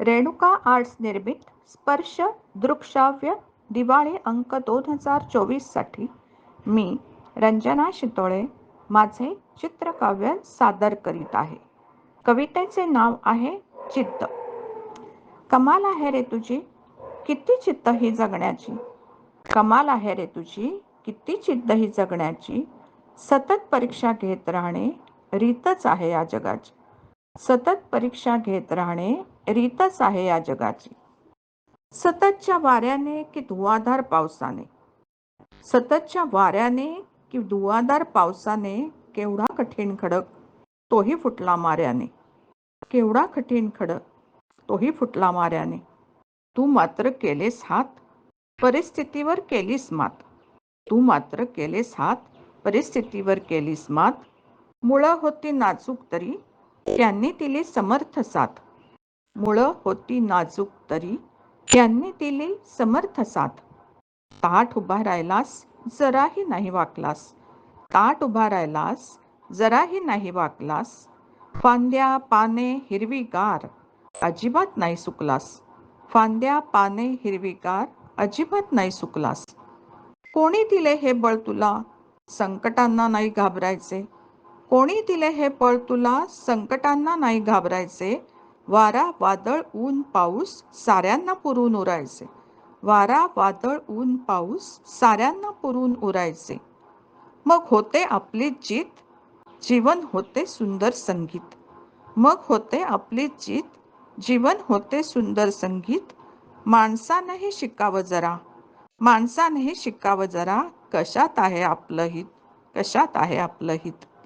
Renuka arts निर्मित स्पर्श दृकश्राव्य दिवाळी अंक दोन हजार चोवीससाठी मी रंजना शितोळे माझे चित्रकाव्य सादर करीत आहे. कवितेचे नाव आहे चित्त. कमाल आहे रे तुझी किती चित्त ही जगण्याची? कमाल आहे रे तुझी किती चित्त ही जगण्याची? सतत परीक्षा घेत राहणे रीतच आहे या जगाची. सतत परीक्षा घेत राहणे रीतच आहे या जगाची. सततच्या वाऱ्याने की धुवाधार पावसाने? सततच्या वाऱ्याने की धुवाधार पावसाने केवढा कठीण खडक तोही फुटला माऱ्याने? केवढा कठीण खडक तोही फुटला माऱ्याने? तू मात्र केलेस हात परिस्थितीवर केलीस मात. तू मात्र केलेस हात परिस्थितीवर केलीस मात. मुळं होती नाजूक तरी त्यांनी दिली समर्थ साथ. मुळं होती नाजूक तरी. त्यांनी दिली समर्थ साथ. ताट उभा राहिलास जराही नाही वाकलास. ताट उभा राहिलास जराही नाही वाकलास. फांद्या पाने हिरवीगार अजिबात नाही सुकलास. फांद्या पाने हिरवीगार अजिबात नाही सुकलास. कोणी दिले हे बळ तुला? संकटांना नाही घाबरायचे. कोणी दिले हे बळ तुला? संकटांना नाही घाबरायचे. वारा वादळ ऊन पाऊस साऱ्यांना पुरून उरायचे. वारा वादळ ऊन पाऊस साऱ्यांना पुरून उरायचे. मग होते आपली जीत जीवन होते सुंदर संगीत. मग होते आपली जीत जीवन होते सुंदर संगीत. माणसानंही शिकावं जरा. माणसानंही शिकावं जरा. कशात आहे आपलं हित? कशात आहे आपलं हित?